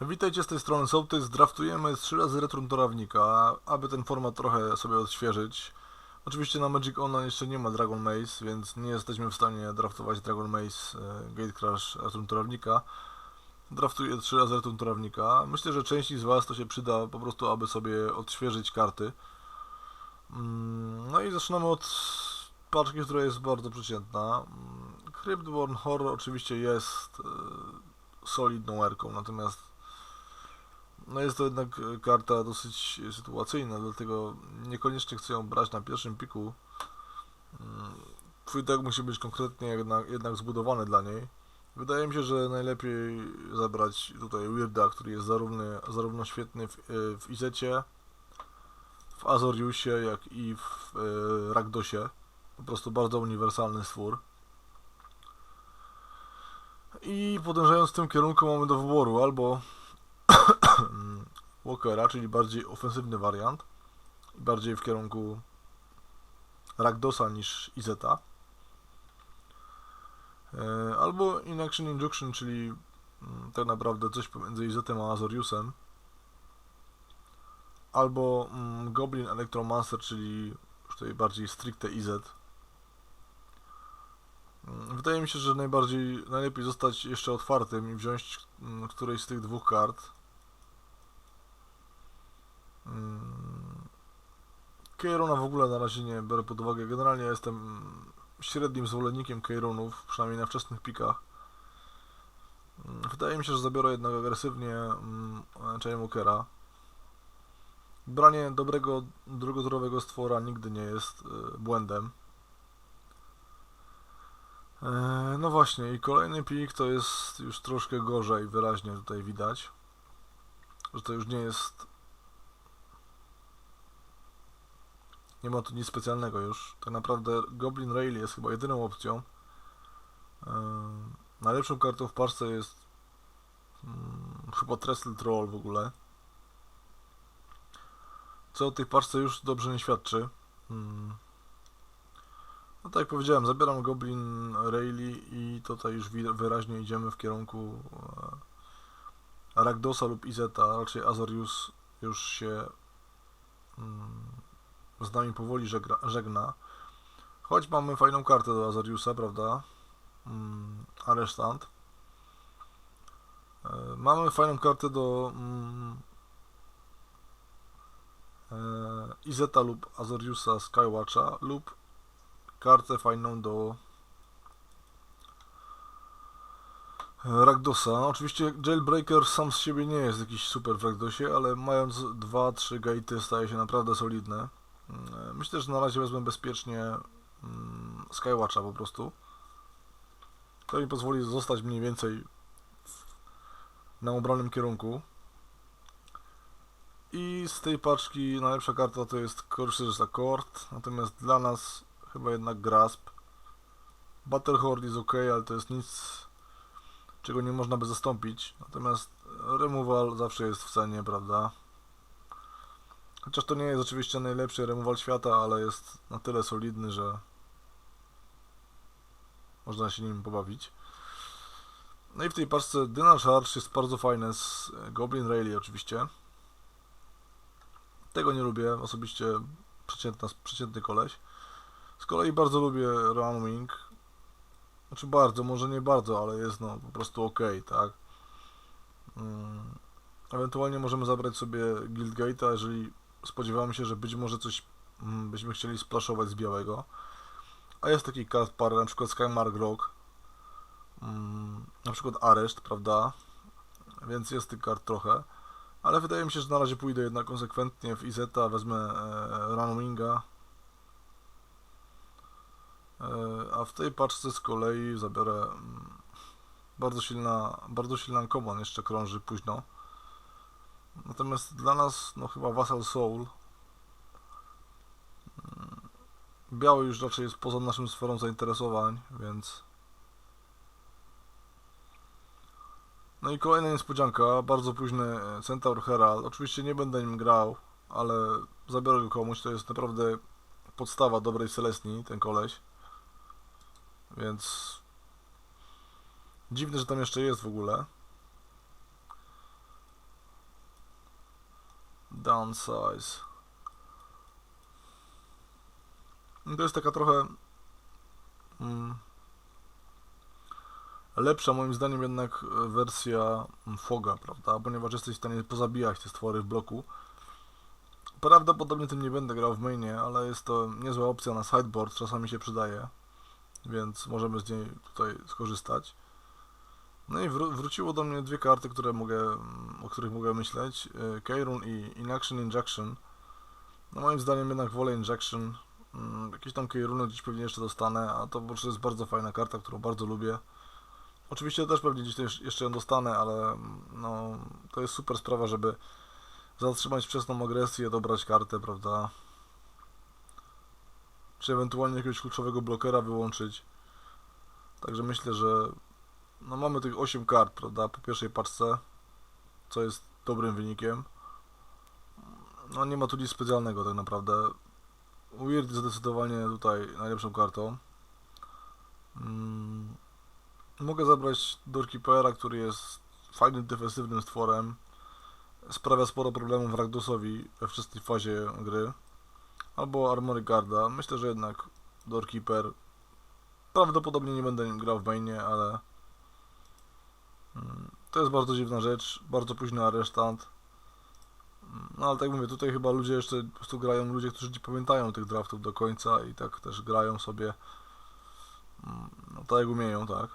Witajcie z tej strony Sołtys. Draftujemy z 3 razy Return Torawnika, aby ten format trochę sobie odświeżyć. Oczywiście na Magic Online jeszcze nie ma Dragon Maze, więc nie jesteśmy w stanie draftować Dragon Maze e, Gate Crash Return Torawnika. Draftuję 3 razy Return Torawnika. Myślę, że części z Was to się przyda po prostu, aby sobie odświeżyć karty. Mm, No i zaczynamy od paczki, która jest bardzo przeciętna. Mm, Cryptborn Horror oczywiście jest e, solidną erką, natomiast no jest to jednak e, karta dosyć sytuacyjna, dlatego niekoniecznie chcę ją brać na pierwszym piku. Mm, Twój deck musi być konkretnie jednak, jednak zbudowany dla niej. Wydaje mi się, że najlepiej zabrać tutaj Weirda, który jest zarówno, zarówno świetny w, e, w Izecie, w Azoriusie, jak i w e, Rakdosie. Po prostu bardzo uniwersalny stwór. I podążając w tym kierunku mamy do wyboru albo Walkera, czyli bardziej ofensywny wariant, bardziej w kierunku Rakdosa niż Izeta. E, Albo Inaction Injunction, czyli mm, tak naprawdę coś pomiędzy Izetem a Azoriusem. Albo mm, Goblin Electromancer, czyli już tutaj bardziej stricte Izet. Mm, Wydaje mi się, że najbardziej, najlepiej zostać jeszcze otwartym i wziąć którejś z tych dwóch kart. Mm, Keirona w ogóle na razie nie biorę pod uwagę. Generalnie jestem średnim zwolennikiem Keironów, przynajmniej na wczesnych pikach. Mm, Wydaje mi się, że zabiorę jednak agresywnie mm, Walkera. Branie dobrego, drugoturowego stwora nigdy nie jest y, błędem. E, No właśnie, i kolejny pik to jest już troszkę gorzej, wyraźnie tutaj widać, że to już nie jest. Nie ma tu nic specjalnego już. Tak naprawdę Goblin Rail jest chyba jedyną opcją. E, Najlepszą kartą w parce jest mm, chyba Trestle Troll w ogóle. Co o tej parce już dobrze nie świadczy. Mm. No tak jak powiedziałem, zabieram Goblin Rayleigh i tutaj już wyraźnie idziemy w kierunku e, Rakdosa lub Izeta, raczej Azorius już się mm, z nami powoli żegna, żegna. Choć mamy fajną kartę do Azoriusa, prawda? Mm, Aresztant. E, mamy fajną kartę do mm, e, Izeta lub Azoriusa Skywatcha lub kartę fajną do Rakdosa. Oczywiście Jailbreaker sam z siebie nie jest jakiś super w Rakdosie, ale mając 2-3 gatey staje się naprawdę solidne. Mm, Myślę, że na razie wezmę bezpiecznie mm, Skywatcha po prostu. To mi pozwoli zostać mniej więcej na obranym kierunku. I z tej paczki najlepsza karta to jest Corsair's Accord, natomiast dla nas chyba jednak Grasp. Battle Horde jest ok, ale to jest nic, czego nie można by zastąpić. Natomiast Removal zawsze jest w cenie, prawda? Chociaż to nie jest oczywiście najlepszy removal świata, ale jest na tyle solidny, że można się nim pobawić. No i w tej paczce Dyna Charge jest bardzo fajne z Goblin Rayleigh oczywiście. Tego nie lubię, osobiście przeciętna, przeciętny koleś. Z kolei bardzo lubię Runwing. Znaczy bardzo, może nie bardzo, ale jest no po prostu ok, tak. Mm. Ewentualnie możemy zabrać sobie Guildgate'a, jeżeli spodziewamy się, że być może coś mm, byśmy chcieli splaszować z białego. A jest taki kart parę, na przykład Skymark Rock, mm, na przykład Areszt, prawda? Więc jest tych kart trochę. Ale wydaje mi się, że na razie pójdę jednak konsekwentnie w Izeta, wezmę e, Runwinga. E, a w tej paczce z kolei zabiorę mm, bardzo silna, bardzo silna common jeszcze krąży późno. Natomiast dla nas, no chyba Vassal Soul. Mm, Biały już raczej jest poza naszym sferą zainteresowań, więc. No i kolejna niespodzianka, bardzo późny e, Centaur Herald. Oczywiście nie będę nim grał, ale zabiorę go komuś, to jest naprawdę podstawa dobrej Celestii, ten koleś. Więc dziwne, że tam jeszcze jest w ogóle. Downsize. No To jest taka trochę mm, lepsza moim zdaniem jednak wersja Foga, prawda? Ponieważ jesteś w stanie pozabijać te stwory w bloku. Prawdopodobnie tym nie będę grał w mainie, ale jest to niezła opcja na sideboard, czasami się przydaje, więc możemy z niej tutaj skorzystać. No i wró- wróciło do mnie dwie karty, które mogę, o których mogę myśleć. e, Keirun i Inaction Injection. No moim zdaniem jednak wolę Injection. Mm, Jakieś tam Keiruny gdzieś pewnie jeszcze dostanę, a to po prostu jest bardzo fajna karta, którą bardzo lubię. Oczywiście też pewnie gdzieś jeszcze ją dostanę, ale mm, no, to jest super sprawa, żeby zatrzymać wczesną agresję, dobrać kartę, prawda? Czy ewentualnie jakiegoś kluczowego blokera wyłączyć. Także myślę, że no mamy tych 8 kart, prawda, po pierwszej paczce, co jest dobrym wynikiem. No nie ma tu nic specjalnego tak naprawdę. Weird jest zdecydowanie tutaj najlepszą kartą. Mm, Mogę zabrać Doorkeepera, który jest fajnym, defensywnym stworem. Sprawia sporo problemów Ragdosowi we wczesnej fazie gry. Albo Armory Guarda. Myślę, że jednak Doorkeeper. Prawdopodobnie nie będę grał w mainie, ale to jest bardzo dziwna rzecz. Bardzo późny aresztant. Mm, No ale tak mówię, tutaj chyba ludzie jeszcze po prostu grają, ludzie, którzy nie pamiętają tych draftów do końca i tak też grają sobie mm, no tak jak umieją, tak.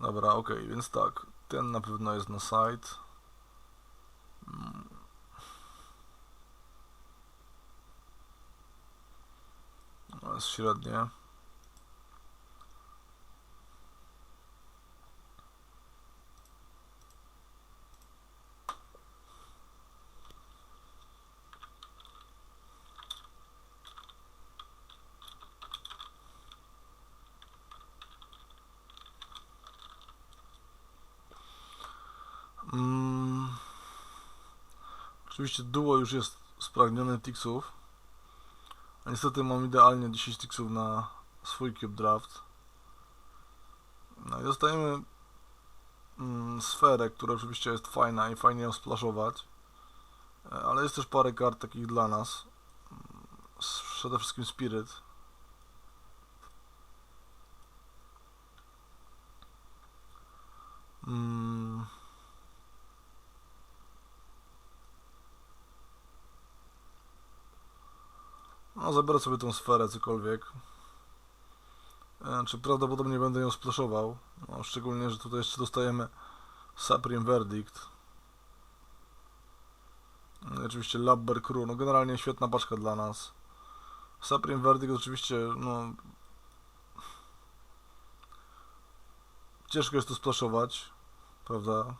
Dobra, okej, więc tak, ten na pewno jest na site. Mm. No, jest średnie. Oczywiście duo już jest spragnione ticksów. A niestety mam idealnie 10 ticksów na swój cube draft. No i dostajemy mm, sferę, która oczywiście jest fajna i fajnie ją splaszować. E, Ale jest też parę kart takich dla nas. Mm, Przede wszystkim Spirit. Mm. No, zabiorę sobie tą sferę, cokolwiek. E, Czy prawdopodobnie będę ją splaszował. No, szczególnie, że tutaj jeszcze dostajemy Supreme Verdict. No, oczywiście Labber Crew. No, generalnie świetna paczka dla nas. Supreme Verdict oczywiście, no... Ciężko jest to splaszować, prawda?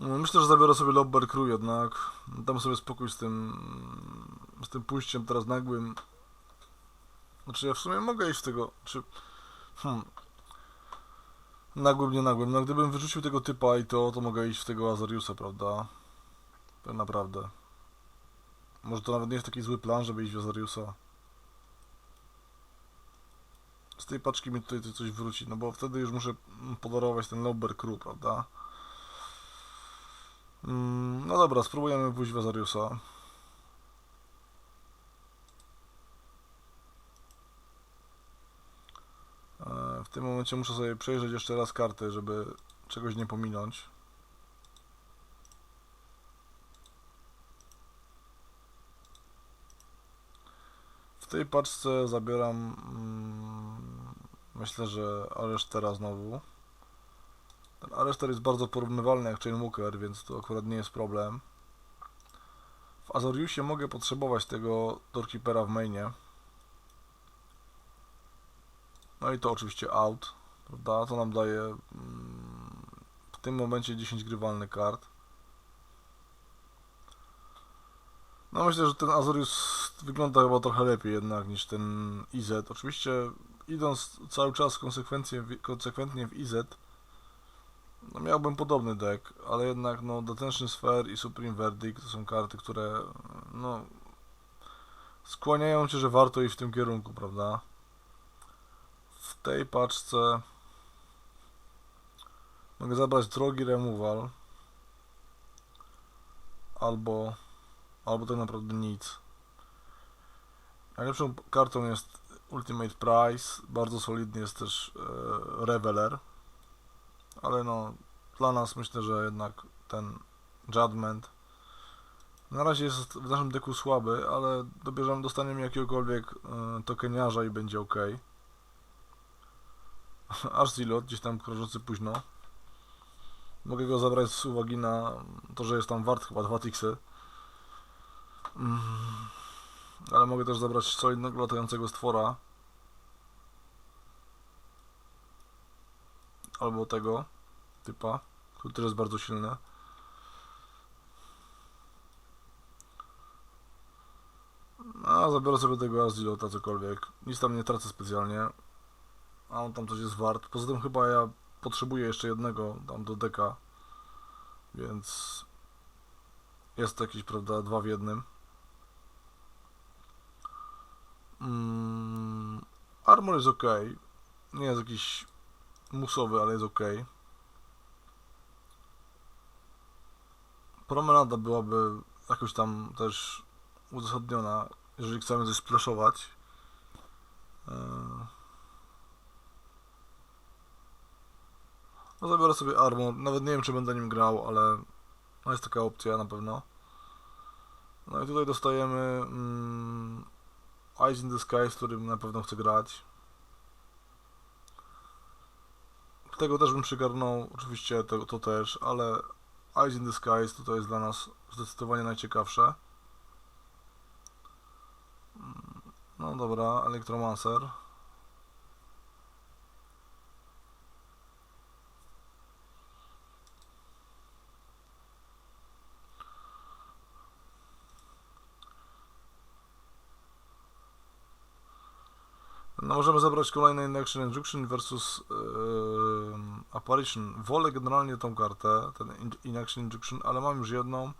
Myślę, że zabiorę sobie Lobber Crew jednak. Dam sobie spokój z tym z tym pójściem teraz nagłym. Znaczy ja w sumie mogę iść z tego, czy hmm. Nagłym, nie nagłym. No gdybym wyrzucił tego typa i to, to mogę iść w tego Azoriusa, prawda? Tak naprawdę. Może to nawet nie jest taki zły plan, żeby iść w Azoriusa. Z tej paczki mi tutaj coś wróci, no bo wtedy już muszę podarować ten Lobber Crew, prawda? Mm, No dobra, spróbujemy pójść w Azariusa. E, W tym momencie muszę sobie przejrzeć jeszcze raz karty, żeby czegoś nie pominąć. W tej paczce zabieram mm, myślę, że Areshtera znowu. Ten Arrester jest bardzo porównywalny jak Chainwalker, więc to akurat nie jest problem. W Azoriusie mogę potrzebować tego Doorkeepera w mainie. No i to oczywiście out, prawda? To nam daje mm, w tym momencie 10 grywalnych kart. No myślę, że ten Azorius wygląda chyba trochę lepiej jednak niż ten IZ. Oczywiście idąc cały czas konsekwentnie, w- konsekwentnie w IZ, no miałbym podobny deck, ale jednak no Detention Sphere i Supreme Verdict to są karty, które no skłaniają cię, że warto iść w tym kierunku, prawda? W tej paczce Mogę zabrać drogi removal. Albo, albo tak naprawdę nic. Najlepszą kartą jest Ultimate Price. Bardzo solidny jest też e, Reveler. Ale no, dla nas myślę, że jednak ten Judgment na razie jest w naszym deku słaby, ale dobierzemy, dostaniemy jakiegokolwiek e, tokeniarza i będzie ok. Aż Zilot, gdzieś tam krążący późno. Mogę go zabrać z uwagi na to, że jest tam wart chyba 2 tiksy. Mm. Ale mogę też zabrać solidnego latającego stwora. Albo tego typa, który też jest bardzo silny. A, zabiorę sobie tego Azilota, cokolwiek. Nic tam nie tracę specjalnie. A on tam coś jest wart. Poza tym chyba ja potrzebuję jeszcze jednego tam do deka. Więc jest to jakieś, prawda, dwa w jednym. Mm, armor jest ok. Nie jest jakiś musowy, ale jest ok. Promenada byłaby jakoś tam też uzasadniona, jeżeli chcemy coś splashować. Eee. No zabiorę sobie armor, nawet nie wiem czy będę nim grał, ale no jest taka opcja na pewno. No i tutaj dostajemy mm, Eyes in the Sky, z którym na pewno chcę grać. Tego też bym przygarnął, oczywiście to, to też, ale Eyes in the Skies tutaj jest dla nas zdecydowanie najciekawsze. No dobra, Elektromancer. No możemy zabrać kolejny Inaction Injunction versus yy, Apparition. Wolę generalnie tą kartę, ten in Inaction Injunction, ale mam już jedną,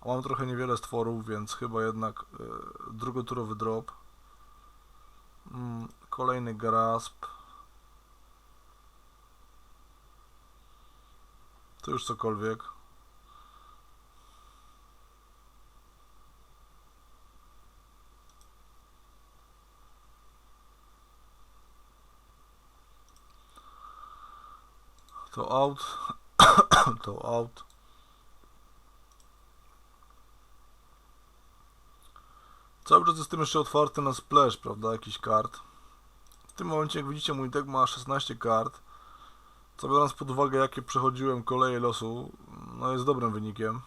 a mam trochę niewiele stworów, więc chyba jednak yy, drugoturowy drop. Mm, kolejny grasp. To już cokolwiek. To out. to out. Cały czas jestem jeszcze otwarty na splash, prawda, jakiś kart. W tym momencie, jak widzicie, mój deck ma 16 kart. Co biorąc pod uwagę, jakie przechodziłem koleje losu, no jest dobrym wynikiem.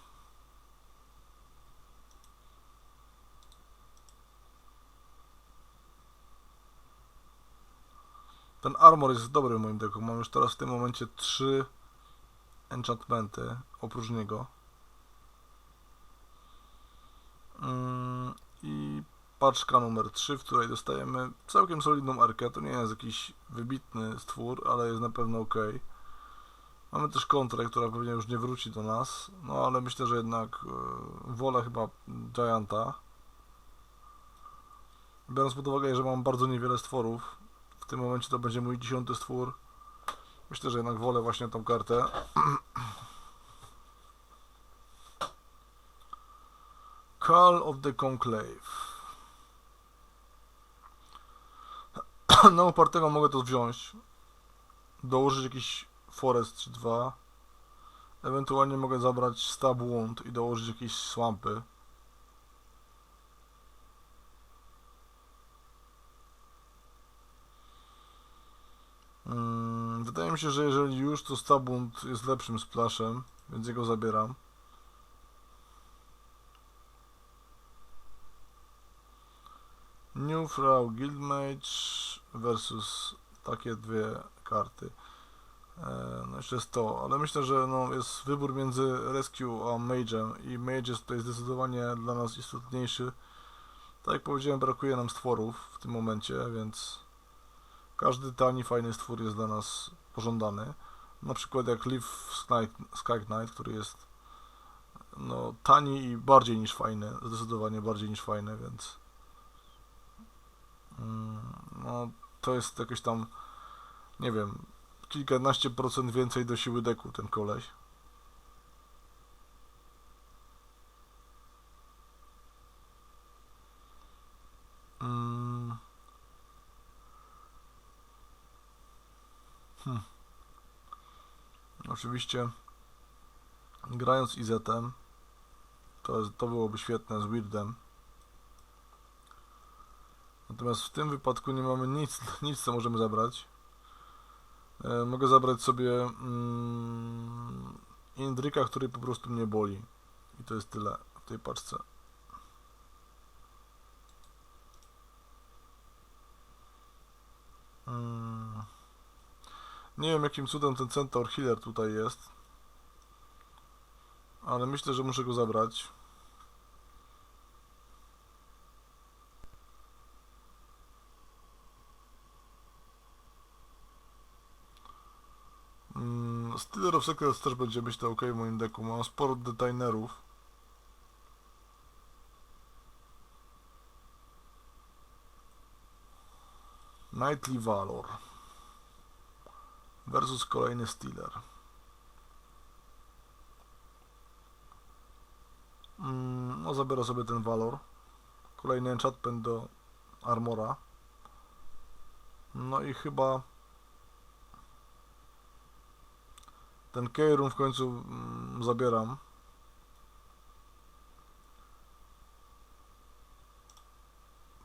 Ten armor jest dobry w moim decku. Mam już teraz w tym momencie 3 enchantmenty oprócz niego. Mm, I paczka numer 3, w której dostajemy całkiem solidną arkę. To nie jest jakiś wybitny stwór, ale jest na pewno ok. Mamy też kontrę, która pewnie już nie wróci do nas. No ale myślę, że jednak yy, wolę chyba Gianta. Biorąc pod uwagę, że mam bardzo niewiele stworów, w tym momencie to będzie mój dziesiąty stwór. Myślę, że jednak wolę właśnie tą kartę. Call of the Conclave. Na upartego mogę to wziąć. Dołożyć jakiś Forest czy dwa. Ewentualnie mogę zabrać Stab Wound i dołożyć jakieś swampy. Wydaje mi się, że jeżeli już, to Stabund jest lepszym splashem, więc jego zabieram. New Frau Guildmage versus takie dwie karty. E, no jeszcze jest to, ale myślę, że no, jest wybór między Rescue a Mage'em i Mage jest tutaj zdecydowanie dla nas istotniejszy. Tak jak powiedziałem, brakuje nam stworów w tym momencie, więc każdy tani, fajny stwór jest dla nas pożądany. Na przykład jak Leaf Sky Knight, który jest no, tani i bardziej niż fajny, zdecydowanie bardziej niż fajny, więc mm, no, to jest jakieś tam, nie wiem, kilkanaście procent więcej do siły deku ten koleś. Hmm. Oczywiście grając IZ-em to, to byłoby świetne z Weirdem. Natomiast w tym wypadku nie mamy nic, nic co możemy zabrać. E, mogę zabrać sobie mm, Indryka, który po prostu mnie boli. I to jest tyle w tej paczce. Nie wiem jakim cudem ten Centaur Healer tutaj jest. Ale myślę, że muszę go zabrać. Mm, Stealer of Secrets też będzie myślę ok w moim deku. Mam sporo detainerów. Knightly Valor versus kolejny Stealer. Mm, no zabiorę sobie ten Valor. Kolejny enchantment do Armora. No i chyba ten Keirun w końcu mm, zabieram.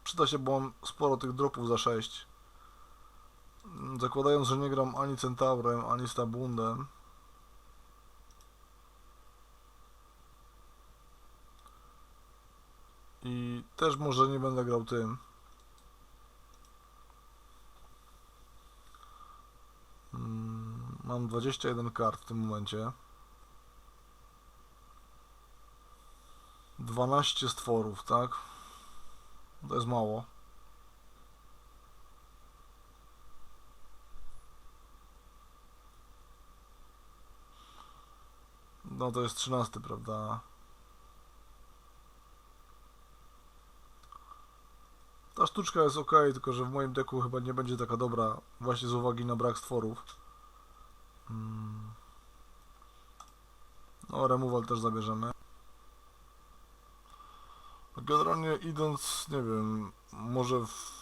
Przyda się, bo mam sporo tych dropów za 6. Zakładając, że nie gram ani Centaurem, ani Stabundem. I też może nie będę grał tym. Mm, Mam 21 kart w tym momencie. 12 stworów, tak? To jest mało. No to jest 13, prawda? Ta sztuczka jest ok, tylko że w moim deku chyba nie będzie taka dobra, właśnie z uwagi na brak stworów. Mm. No, removal też zabierzemy. Generalnie idąc, nie wiem, może w...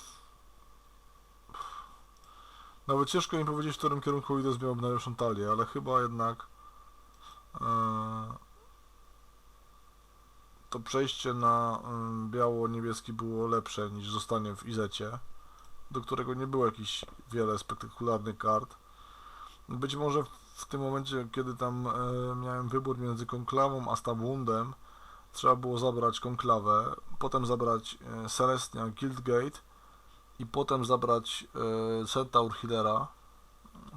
Nawet ciężko mi powiedzieć, w którym kierunku idąc miałbym najlepszą talię, ale chyba jednak to przejście na mm, biało-niebieski było lepsze niż zostanie w Izecie, do którego nie było jakichś wiele spektakularnych kart. Być może w tym momencie, kiedy tam e, miałem wybór między Konklawą a Stabundem, trzeba było zabrać Konklawę, potem zabrać e, Celestia Guildgate i potem zabrać e, Centaur Healera.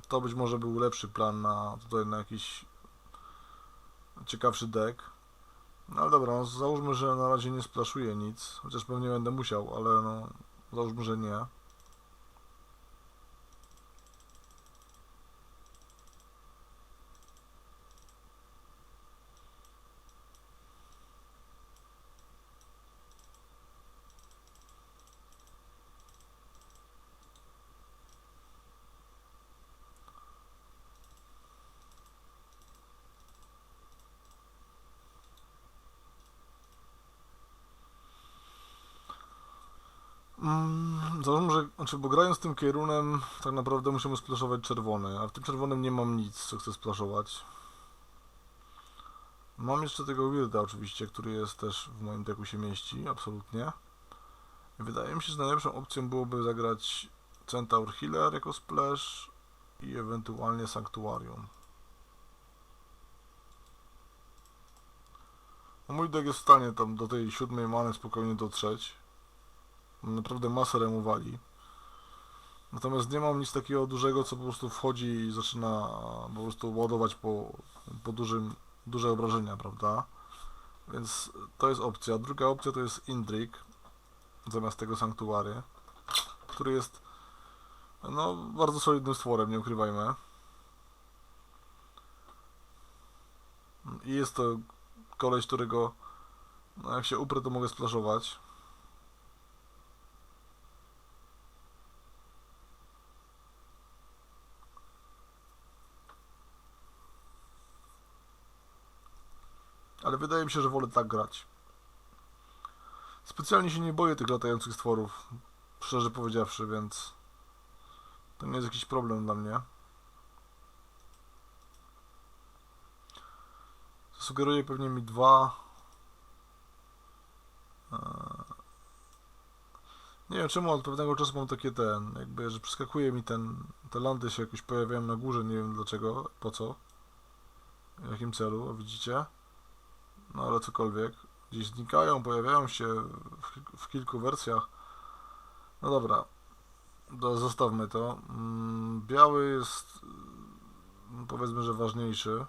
To być może był lepszy plan na tutaj na jakiś ciekawszy deck. No ale dobra, no, załóżmy, że na razie nie splaszuję nic, chociaż pewnie będę musiał, ale no załóżmy, że nie. Mm, załóżmy, że, znaczy, bo grając tym kierunem, tak naprawdę musimy splaszować czerwony, a w tym czerwonym nie mam nic, co chcę splaszować. Mam jeszcze tego Weirda oczywiście, który jest też w moim deku się mieści, absolutnie. Wydaje mi się, że najlepszą opcją byłoby zagrać Centaur Healer jako splash i ewentualnie Sanctuarium. No, mój deck jest w stanie tam do tej siódmej many spokojnie dotrzeć. Naprawdę masę remowali. Natomiast nie mam nic takiego dużego, co po prostu wchodzi i zaczyna po prostu ładować po, po dużym, duże obrażenia, prawda? Więc to jest opcja. Druga opcja to jest Indrik, zamiast tego Sanktuary, który jest no, bardzo solidnym stworem, nie ukrywajmy. I jest to koleś, którego no, jak się uprę, to mogę splaszować. Wydaje mi się, że wolę tak grać. Specjalnie się nie boję tych latających stworów, szczerze powiedziawszy, więc to nie jest jakiś problem dla mnie. Sugeruje pewnie mi dwa. Eee, Nie wiem czemu od pewnego czasu mam takie ten, jakby, że przeskakuje mi ten, te landy się jakoś pojawiają na górze, nie wiem dlaczego, po co, w jakim celu, widzicie? No ale cokolwiek, gdzieś znikają, pojawiają się w, w kilku wersjach. No dobra, to zostawmy to. Mm, Biały jest, mm, powiedzmy, że ważniejszy.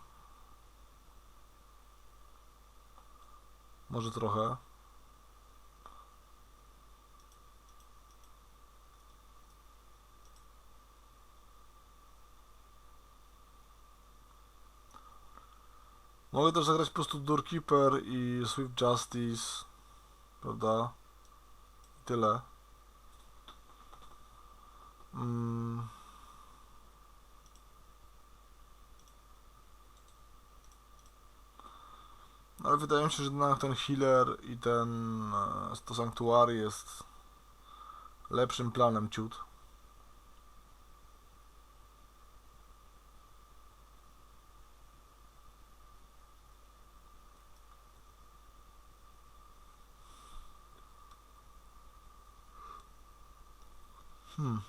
Może trochę. Mogę też zagrać po prostu Doorkeeper i Swift Justice, prawda? I tyle. Mm. Ale wydaje mi się, że jednak ten healer i ten e, to sanctuary jest lepszym planem ciut. Hmm.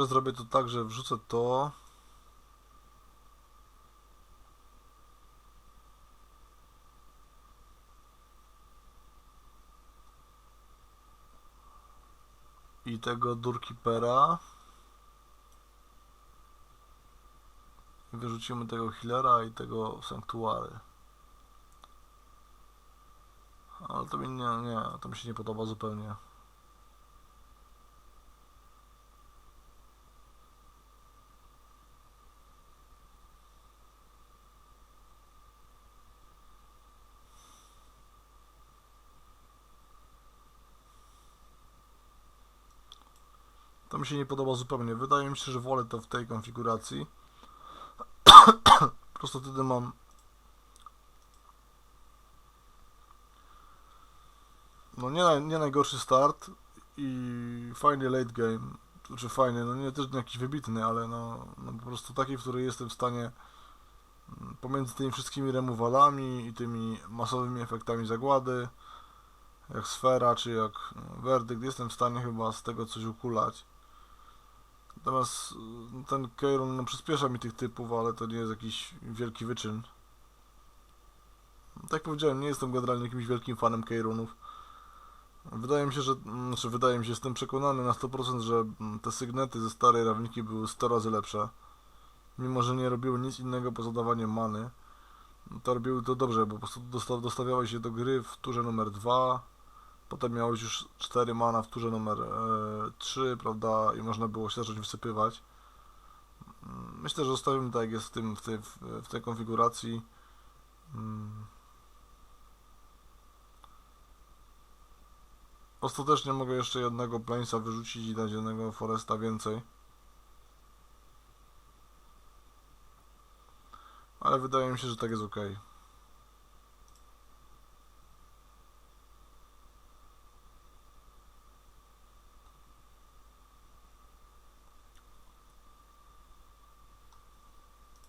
No Chyba, że zrobię to tak, że wrzucę to. I tego Durkipera. I Wyrzucimy tego healera i tego sanktuary. Ale to mi nie, nie, to mi się nie podoba zupełnie. Mi się nie podoba zupełnie. Wydaje mi się, że wolę to w tej konfiguracji. Po prostu wtedy mam no nie, nie najgorszy start i fajny late game. Znaczy fajny, no nie też jakiś wybitny, ale no, no po prostu taki, w której jestem w stanie mm, pomiędzy tymi wszystkimi removalami i tymi masowymi efektami zagłady, jak sfera czy jak no, werdykt, jestem w stanie chyba z tego coś ukulać. Natomiast y, ten Keiron no, przyspiesza mi tych typów, ale to nie jest jakiś wielki wyczyn. Tak jak powiedziałem, nie jestem generalnie jakimś wielkim fanem Keironów. Wydaje mi się, że, mm, znaczy wydaje mi się, jestem przekonany na 100%, że mm, te sygnety ze starej rawniki były 100 razy lepsze. Mimo, że nie robiły nic innego poza dawaniem many, to robiły to dobrze, bo po prostu dosta- dostawiałeś się do gry w turze numer 2, potem miałeś już 4 mana w turze numer e, 3, prawda, i można było się zacząć wysypywać. Mm, Myślę, że zostawimy tak jak jest w, tym, w, tej, w, tej konfiguracji. Mm. Ostatecznie mogę jeszcze jednego Planesa wyrzucić i dać jednego Foresta więcej. Ale wydaje mi się, że tak jest ok.